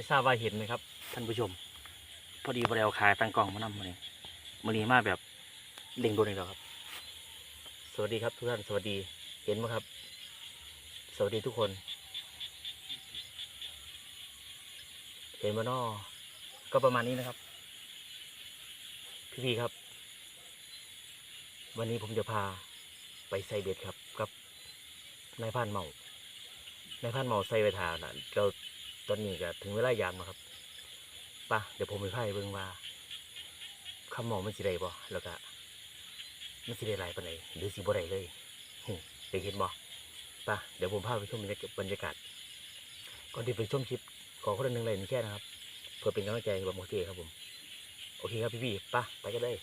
ไม่ทราบว่าเห็นไหมครับ ท่านผู้ชม พอดีบริเอาขายตั้งกล้องมานำมาเลยมือนี้มาแบบเล่งโดนอีกแล้วครับ สวัสดีครับทุกท่านสวัสดีเห็นไหมครับ สวัสดีทุกคน เห็นมานอก็ประมาณนี้นะครับ พี่ๆครับ วันนี้ผมจะพาไปไซเบ็ดครับกับนายพรานเมานายพรานเมาไซเวทานะเรา ตอนนี้ก็ถึงเวลายามแล้วครับปะเดี๋ยวผมไปพายเบิ่งว่าคำเมามันสิได้บ่แล้วก็มันสิได้หลายปานหรือสิบ่ได้เลยได้เห็นบ่ปะเดี๋ยวผมพาไปชมบรรยากาศก่อนที่ไปชมคลิปขอคนละหนึ่งเลยนี่แค่นะครับ เพื่อเป็นกำลังใจให้กับโอเคครับผม โอเคครับพี่ๆไป่ะไปกันเลย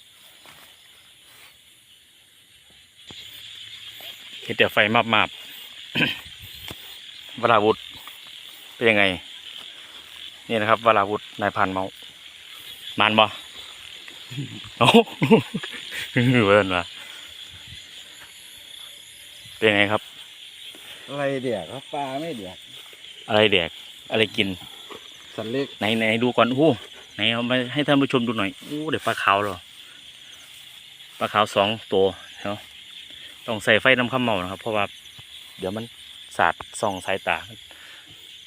เห็นแต่ไฟมาบมาบวราวุธเป็นยังไง นี่นะครับวราวุธนายพันเมามานบ่โอ้เวิร์นว่ะเป็นยังไงครับ อะไรเดียกครับปลาไม่เดียกอะไรแดกอะไรกิน สันเล็กไหนไหนดูก่อนอู้ไหนเอามาให้ท่านผู้ชมดูหน่อยอู้เดี๋ยวปลาขาวเหรอปลาขาวสองตัวเนาะต้องใส่ไฟน้ำข้ามเมานะครับ เพราะว่า เดี๋ยวมันสาดส่องสายตา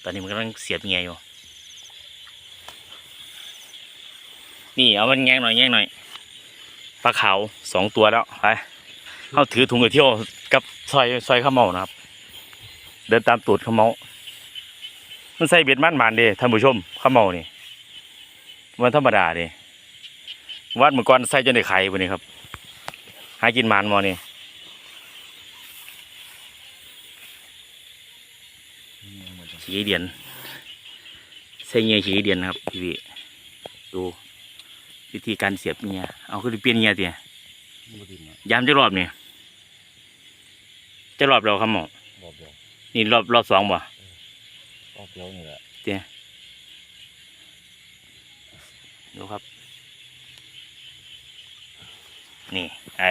ตอนนี้มันกำลังเสียบเงียอยู่ นี่เอามันแงงหน่อยแงงหน่อยปลาขาวสองตัวแล้วไปเขาถือถุงไปเที่ยวกับซอยซอยข้าวเมานะครับ เดินตามตูดข้าวเมา มันใส่เบ็ดมันมานเด้ท่านผู้ชมข้าวเมานี่วันธรรมดาเด้วัดเมื่อก่อนใส่จนได้ไข่วันนี้ครับ หากินหมานมอนี่ขี้เดียนใส่เงียขี้เดียนครับพี่วิดู วิธีการเสียบเงียเอาคือเปลี่ยนเงียเตียบ่ดินอะยามจะรอบนี่จะรอบเราครับหมอรอบเดียวนี่รอบรอบสองบ่รอบเดียวนี่แหละเตียดูครับ นี่ไอ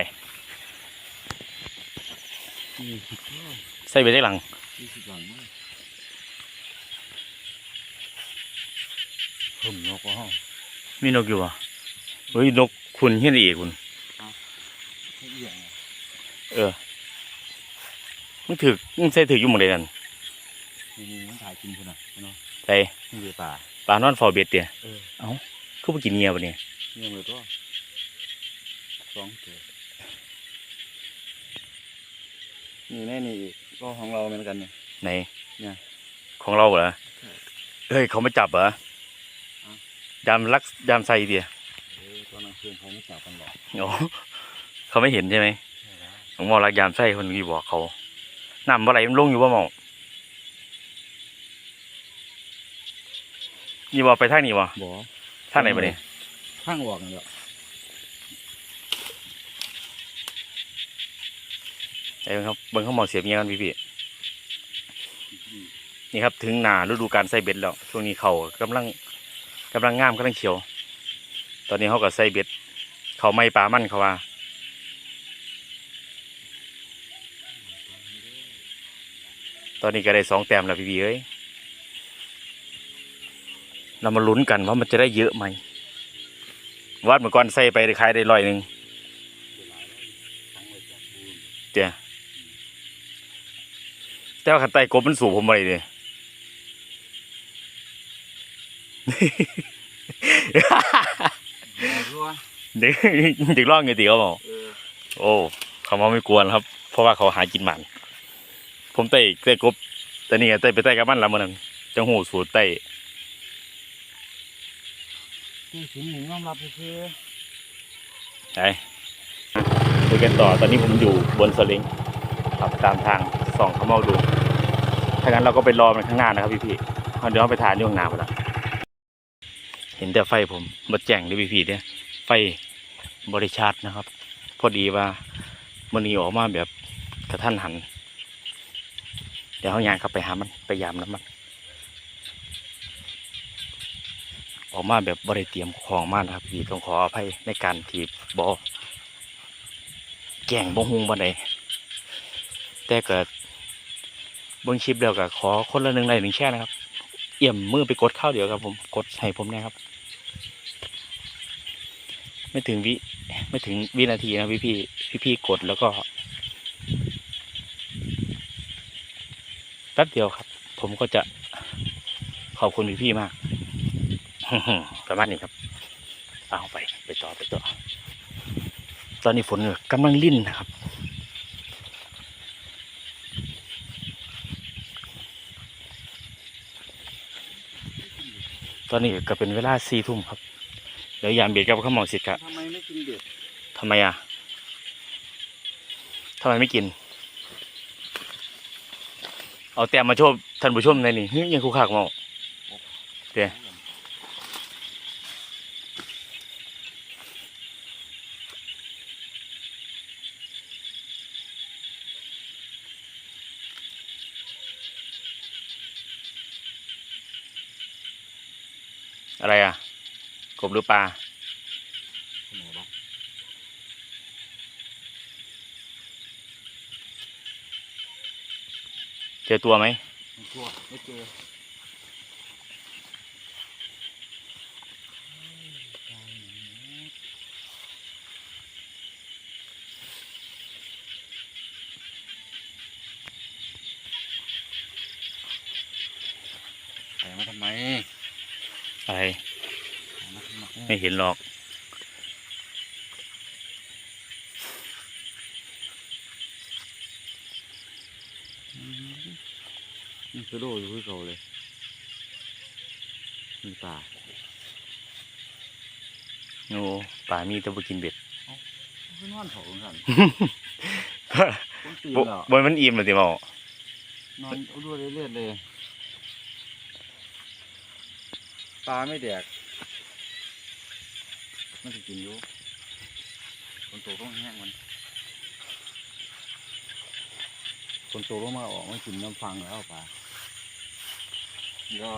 ยี่สิบใส่ไปได้หลังยี่สิบหลังมากเพิ่มนกว่าห้องมีนกอยู่บ่ เฮ้ยนกคุณเฮียนอีกคุณให้เอียงอะเออมึงถือมึงใส่ถืออยู่หมดเลยนั่นนี่นี่มันถ่ายกินคุณอะเนาะใส่นี่คือปลาปลานอนฟอเบ็ดเตียเออคือไปกินเงียบเนี่ยเนี่ยมือตัวสองตัวนี่แน่นี่อีกก็ของเราเหมือนกันเนี่ยไหนเนี่ยของเราเหรอใช่เฮ้ยเขาไม่จับเหรออะยามลักยามใส่เตีย เออตอนเขาไม่จับกันหรอกโอ้เขาไม่เห็นใช่ไหมใช่แล้วผมบอกรักยามใส่คนนี้บอกเขาน้ำบ่ไหลมันลงอยู่บ่หมอนี่บอกไปทางนี้บ่บ่ทางไหนบ่เนี่ยข้างออกนี่แหละไอ้เบิ่งครับเบิ่งเขาหมอเสียบเงี้ยกันพี่พี่นี่ครับถึงหนาฤดูการใส่เบ็ดแล้ว ช่วงนี้เขากำลังกำลังงามกำลังเขียว ตอนนี้เขาก็ใส่เบ็ด เขาไม่ปลามันเขาว่าตอนนี้ก็ได้สองแต้มแล้วพี่พี่เอ้ย เรามาลุ้นกันว่ามันจะได้เยอะไหมวัดเมื่อก่อนใส่ไปได้ขายได้ร้อยหนึ่งเจ้าแต่ว่าขันไตกบมันสูบผมไปเลยรัว เด็กเด็กร้องไงตีเขาบอกเออโอ้เขามาไม่กวนครับ เพราะว่าเขาหากินหมันผมเตะเตะกบแต่นี่ไงเตะไปเตะกับมันแล้วมันนั้นจังหูสูตรเตะที่สินหนึ่งยอมรับคือไปคุยกันต่อตอนนี้ผมอยู่บนสลิงขับตามทางส่องเขาเมาดูถ้างั้นเราก็ไปรอมันข้างหน้านะครับพี่พี่ๆเอาเดี๋ยวเราไปถ่ายเรื่องหน้าไปแล้ว เห็นแต่ไฟผมบดแจ้งด้วยพี่พี่ๆเนี่ยไฟบริชาร์จนะครับ พอดีว่ามันนีออกมาแบบกระทันหัน เดี๋ยวเขายางเข้าไปหามันไปยามแล้วมันออกมาแบบบริเตรียมของมากนะครับพี่ต้องขออภัยในการที่บอแก่งบ่ฮุงบ่ไดแต่เกิดบิ่งคลิปเดียวกับขอคนละหนึ่งไลค์หนึ่งแช่นะครับ เอี่ยมมือไปกดข้าวเดี๋ยวครับ ผมกดให้ผมนะครับ ไม่ถึงวิไม่ถึงวินาทีนะพี่พี่พี่พี่กดแล้วก็แป๊บเดียวครับ ผมก็จะขอบคุณพี่พี่มากประมาณนี้ครับ เอาไปไปต่อไปต่อ ตอนนี้ฝนกำลังลิ่นนะครับ ตอนนี้ก็เป็นเวลาสี่ทุ่มครับ เดี๋ยวยามเบียดกับข้าวหมองสิกะทำไมไม่กินเบ็ดทำไมอะทำไมไม่กิน เอาแต้มมาโชว์ท่านผู้ชมในอยนี่เฮ้ยยังคูขากเมาเดี๋ยวอะไรอะ กบหรือปลาเจอตัวไหมไม่ชัวร์ไม่เจอใส่มาทำไม อะไร ใส่มาทำ ไมไม่เห็นหรอก นี่คือโดอยู่ที่เขาเลยมีป่าโอ้ป่ามีแต่บ่กินเบ็ดขึ้นว่านเขาเหมือนกันผมตื่นบ่แล้วบ่มันอิ่มเลยติเมานอนเอาด้วยเรื่อยๆเลยปลาไม่แดก มันจะกินอยู่คนโตต้องแห้งมันคนโตต้องมาออกมากินน้ำฟังแล้วปลาก็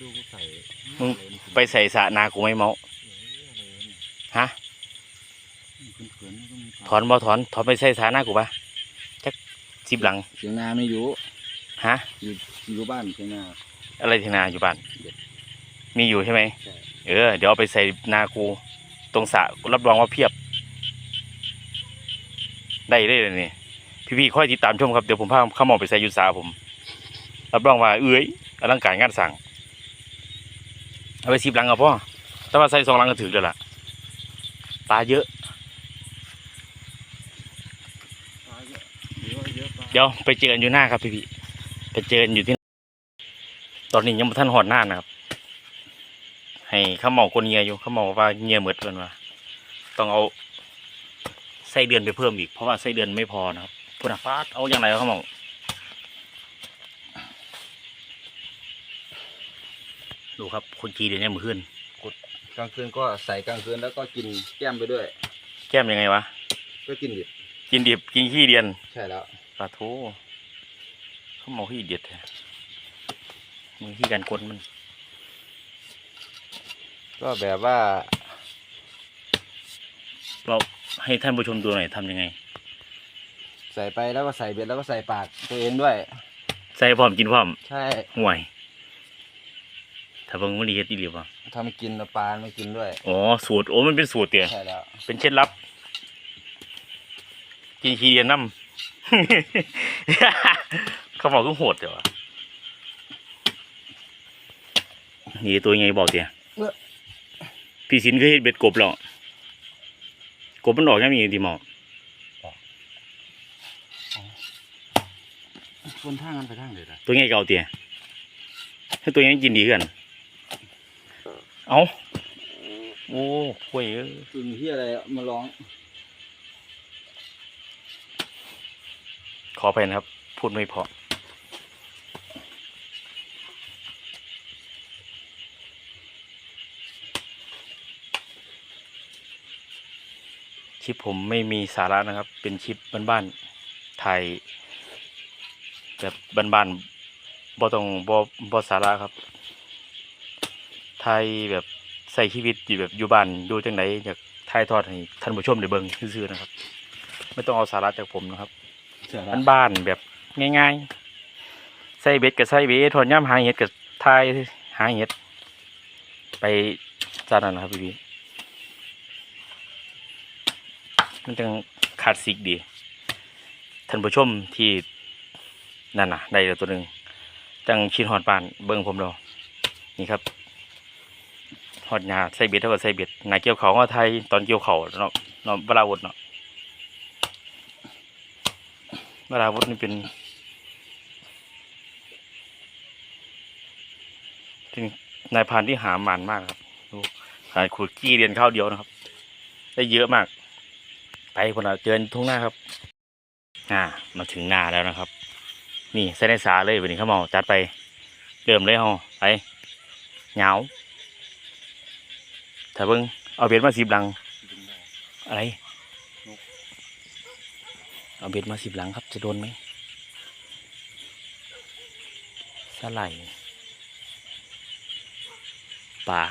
ดูกูใส่มึงไปใส่สระนากูไม่เมาฮะถอนบ่ถอนถอนไปใส่สระนากูปะจักสิบหลังเสียงนาไม่อยู่ ฮะ อยู่อยู่บ้านเสียงนา อะไรที่นาอยู่บ้านเบ็ดมีอยู่ใช่ไหม ใช่ เออ เดี๋ยวเอาไปใส่นากู ตรงสระรับรองว่าเพียบ ได้ได้เลยนี่พี่ๆค่อยติดตามชมครับ เดี๋ยวผมพาเข้าหมองไปใส่อยุสาผม รับรองว่าเอ้ยอลังการงานสั่ง เอาไปสิบหลังเอาพ่อแต่ว่าใส่สองหลังก็ถือแล้วล่ะ ปลาเยอะปลาเยอะหรือว่าเยอะปลาเดี๋ยวไปเจอกันอยู่หน้าครับพี่ๆ ไปเจอกันอยู่ที่ ตอนนี้ยังไม่ท่านหอดหน้านะครับ ให้ข้าเมาคนเงียอยู่ข้าเมาว่าเงียเหมือนกันว่าต้องเอาไส้เดือนไปเพิ่มอีกเพราะว่าไส้เดือนไม่พอนะครับพุทธฟาดเอาอย่างไรวะข้าเมาดูครับคนจีนเดี๋ยวนี้มือขึ้นกลางคืนก็ใส่กลางคืนแล้วก็กินแก้มไปด้วย แก้มยังไงวะก็กินดิบกินดิบกินขี้เดียน ใช่แล้วปลาทู ข้าเมาขี้เดียดแท้มือขี้กันกลมัน ก็แบบว่า เราให้ท่านผู้ชมดูหน่อยทำยังไง ใส่ไปแล้วก็ใส่เบ็ดแล้วก็ใส่ปากตัวเองด้วย ใส่พร้อมกินพร้อมใช่ห่วย ถ้าเบิ่งมันดีเฮ็ดดีหรือเปล่าทำให้กินแล้วปลาไม่กินด้วยอ๋อสูตรโอ้มันเป็นสูตรเตี่ยใช่แล้วเป็นเคล็ดลับ กินขี้เดียนน้ำ เขาบอกก็โหดเดี๋ยวะนี่ตัวยังไงบอกเตี่ยพี่สินเคยเฮ็ดเบ็ดกบหรอกบมันออกยังมีดีหมอคนทางกันไปทางเลยนะตัวไงเก่าเตี่ยให้ตัวยังกินดีกันเอาโอ้คุยเอ้ยอึ่งที่อะไรมาร้อง ขอไปนะครับ พูดไม่เพอ ลิปผมไม่มีสาระนะครับ เป็นคลิปบ้านๆถ่ายแบบบ้านๆบ่ต้องบ่บ่สาระครับถ่ายแบบใส่ชีวิตอยู่แบบอยู่บ้านดูจังไดอยากถ่ายทอดให้ท่านผู้ชมได้เบิ่งซื่อๆนะครับ ไม่ต้องเอาสาระจากผมนะครับเสือบ้านบ้านๆแบบง่าย ๆ ใส่เบ็ดกับใส่เบ็ดทอนย่ำหาเห็ดกับทายหาเห็ดไปจานนั้นนะครับพี่ มันจังคลาสสิกดี ท่านผู้ชมที่นั่นน่ะ ได้แล้วตัวหนึ่งจังชินหอดปานเบิ้งผมเรานี่ครับหอดหญ้าใส่เบ็ดเท่ากับใส่เบ็ดหนาเกี่ยวเขาก็ไทยตอนเกี่ยวเขาเนาะเนาะเวลาวุดเนาะเวลาวุดนี่เป็นเป็นนายพรานที่หาหมันมากครับดูขาดขุดกี้เรียนข้าวเดียวนะครับ ได้เยอะมาก ไปคนละเจอทุ่งหน้าครับ อ่า มาถึงหน้าแล้วนะครับ นี่ใส่ในสาเลยวันนี้ข้าวเมาจัดไปเริ่มเลยเฮาไปเหงาถ้าเบิ่งเอาเบ็ดมาสิบหลัง อะไร เอาเบ็ดมาสิบหลังครับ จะโดนไหมสไลด์ปลา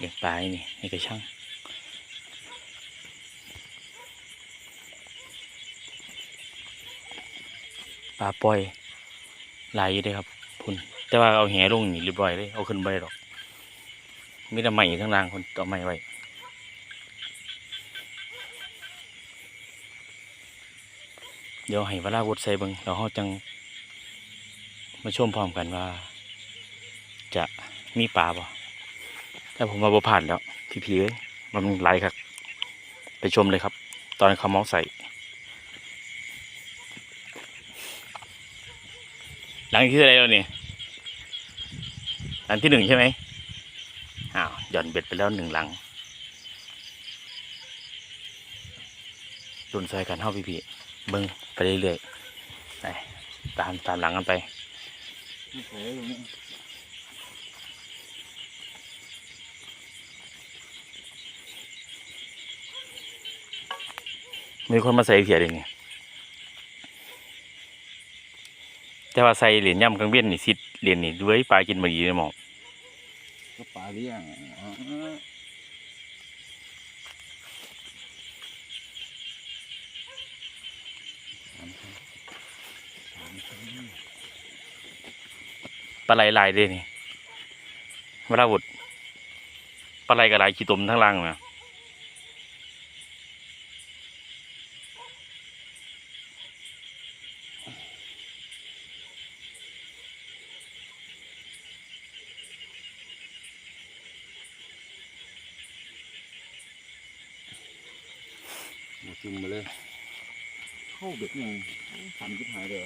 เด็กปลานี่นี่ให้กระช่าง ปลาปล่อยหลายอยู่เด้ครับพุ่นแต่ว่าเอาแหลงนี่เรียบร้อยเลยเอาขึ้นไปหรอกมีแต่ใหม่ทั้งรางคนต่อใหม่ไว้เดี๋ยวให้เวลาวุดใส่เบิงเราเขาจัง มาชมพร้อมกันว่า จะมีปลาบ่ถ้าผมมาบ่ผ่านแล้ว พี่ๆเอ้ยมันไหลครับ ไปชมเลยครับ ตอนเขาเมาใส่ หลังที่อะไรแล้วเนี่ยหลังที่หนึ่งใช่ไหมอ้าวหย่อนเบ็ดไปแล้วหนึ่งหลังดุนซอยกันเข้าพี่พี่เบิ้งไปเรื่อยๆไปตามตามหลังกันไปเสือตรมีคนมาใส่เสียเดยวนี่ แต่ว่าใส่เหรียญย่ำกลางเวียนนี่สิเหรียญนี่ด้วยปลากินมาดีเลยหมองก็ปลาเลี้ยงอ่าปลาไหลลายเด้นี่เวลาบุดปลาไหลกับลายขี้ตมทั้งล่างนะ จุ่มมาเลย เข้าเบ็ดยังสั่นจิบหายเลย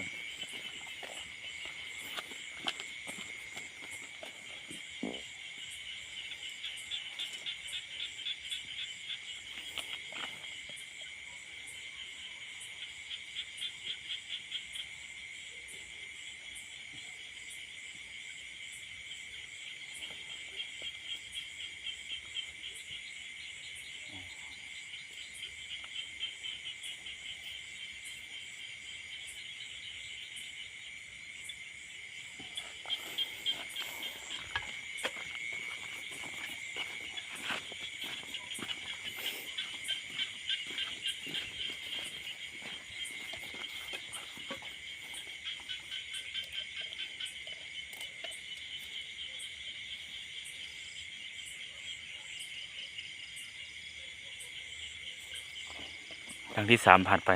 ครั้งที่สามผ่านไป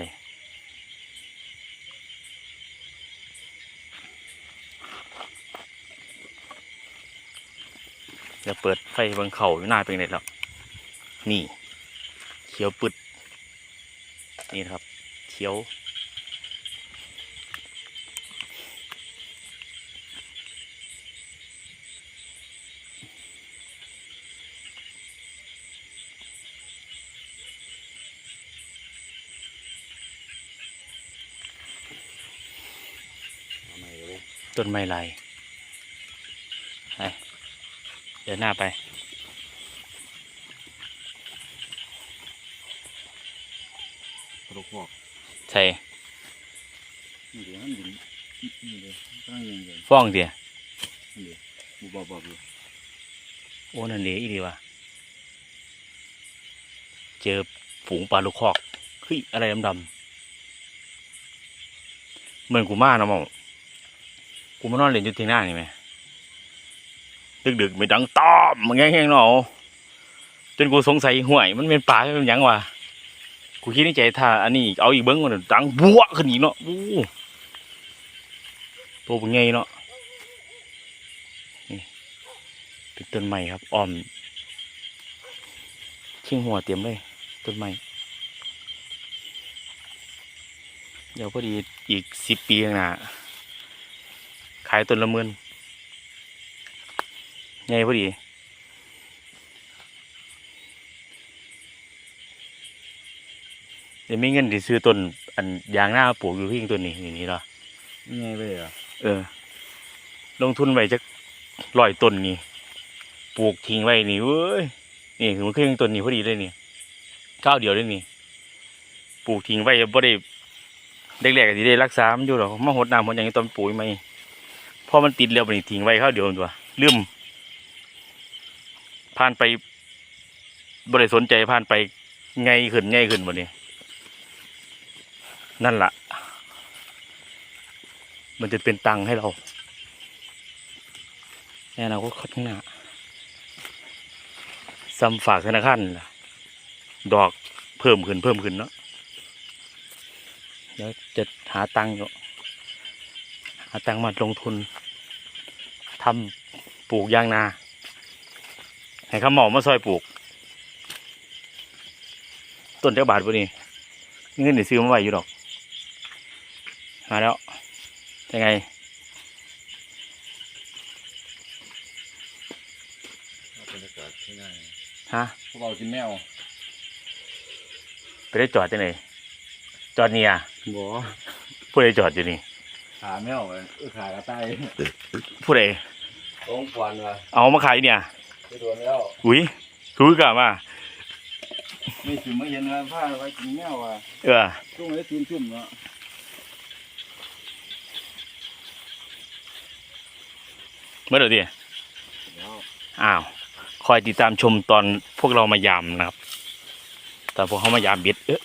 จะเปิดไฟบังเข่าอยู่หน้าเป็นไงแล้ว นี่ เขียวปึด นี่ครับ เขียว ทำไมเลย ต้นไม้ลายไปเดินหน้าไป กระดูกพวกใช่นี่เดี๋ยวมันดินนี่เลยตั้งยังเลยฟ้องเดียนี่เลยบูบบบอยู่โอ้นั่นเดียอีดีวะเจอฝูงปลาลูกคอกเฮ้ยอะไรดำเหมือนกูมาเนาะหมอง กูมานอนเล่นอยู่ที่หน้านี่ไหมดึกๆไม่ดังต้อมมันแง่งๆเนาะจนกูสงสัยห่วย มันเป็นป่าเป็นหยังวะกูคิดในใจถ้าอันนี้เอาอีกเบิ้งมันดังบัวขึ้นอีกเนาะอู้ตัวเป็นไงเนาะนี่เป็นต้นไม้ครับอ้อมชิงหัวเตรียมเลยต้นไม้เดี๋ยวพอดีอีกสิบปีข้างหน้า ขายต้นละหมื่นไงพอดีเดี๋ยวมีเงินที่ซื้อต้นอันยางหน้าปลูกอยู่ที่ต้นนี้นี่นี่เนาะนี่ไงเลยอะเออ ลงทุนไว้จักร้อยต้นนี่ปลูกทิ้งไว้นี่เว้ยนี่คือมันคือต้นนี้พอดีเลยนี่ก้าวเดียวเลยนี่ปลูกทิ้งไว้บ่ได้เด็กๆก็สิได้รักษามันอยู่หรอกมาหดน้ำหดอย่างนี้ตอนปุ๋ยไหม พอมันติดแล้วมันทิ้งไว้ข้าวเดียวตัวลืมผ่านไปบ่ได้สนใจผ่านไปไงขึ้นไงขึ้นบ่เนี่ยนั่นล่ะ มันจะเป็นตังค์ให้เราแน่เราก็ข้างหน้าซ้ำฝากธนาคารล่ะ ดอกเพิ่มขึ้นเพิ่มขึ้นเนาะเดี๋ยวจะหาตังค์อยู่หาตังค์มาลงทุน ทำปลูกยางนาให้เขาเหมามาซอยปลูก ต้นเจ้าบาทปะนี่เงินเดี๋ยวซื้อมาไว้อยู่ดอก มาแล้วยังไงบรรยากาศที่นั่นฮะพวกเรากินแมวไปได้จอดที่ไหนจอดเนี่ยบ่ผู้ใดจอดอยู่นี่ ขาแมวเลยเออขากระต่ายผู้ใด ตรงควันว่ะเอามาขายเนี่ยไปโดนแล้วอุ้ยรู้กะมาไม่ถึงไม่เห็นว่าผ้าไว้กินแมวว่ะเออช่วงนี้ตีนจุ่มเนาะเมื่อเดี๋ยวดิแล้วอ้าวคอยติดตามชมตอนพวกเรามายามนะครับตอนพวกเขามายามเบ็ดเออ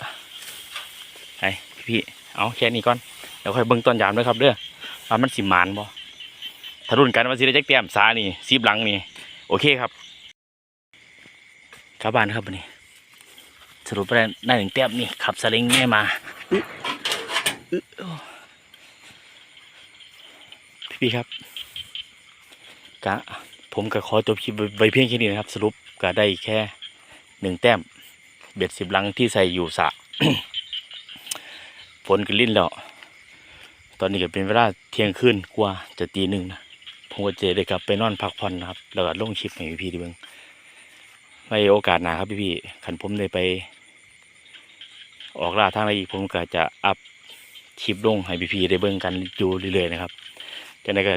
ไอ้พี่ๆเอาแค่นี้ก่อนเดี๋ยวค่อยเบิ่งตอนยามด้วยครับเด้อว่ามันสิหมานบ่ ถ้ารุ่นกันว่าสิได้จักเตียมสานี่ซีบหลังนี่ โอเคครับกลับบ้านครับวันนี้ สรุปได้ได้หนึ่งเตียมนี่ขับสลิงนี่มาพี่ครับกะผมก็ขอจบคลิปไว้เพียงแค่นี้นะครับ สรุปก็ได้แค่หนึ่งแต้ม เบ็ดสิบลังที่ใส่อยู่สะฝนก็ลิ้นแล้ว ตอนนี้ก็เป็นเวลาเที่ยงคืนกว่าจะตีหนึ่งนะ ผมก็จะได้กลับไปนอนพักผ่อนนะครับ แล้วก็ลงคลิปให้พี่ๆด้เบิ่งไว้โอกาสหน้าครับพี่ๆขันผมได้ไป ออกล่าทางอะไรอีกผมก็จะอัพคลิปลงให้พี่ๆได้เบิ่งกันอยู่เรื่อยๆนะครับจังไดก็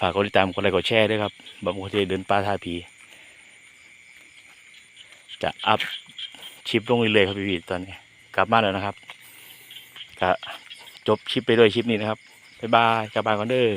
ฝากกดติดตามกดไลค์กดแชร์ด้วยครับบางคนจะเดินป่าท่าผีจะอัพคลิปลงเรื่อยๆครับพี่ๆตอนนี้ กลับมาแล้วนะครับก็จบคลิปไปด้วยคลิปนี้นะครับบ๊ายบายกลับบ้านก่อนเด้อ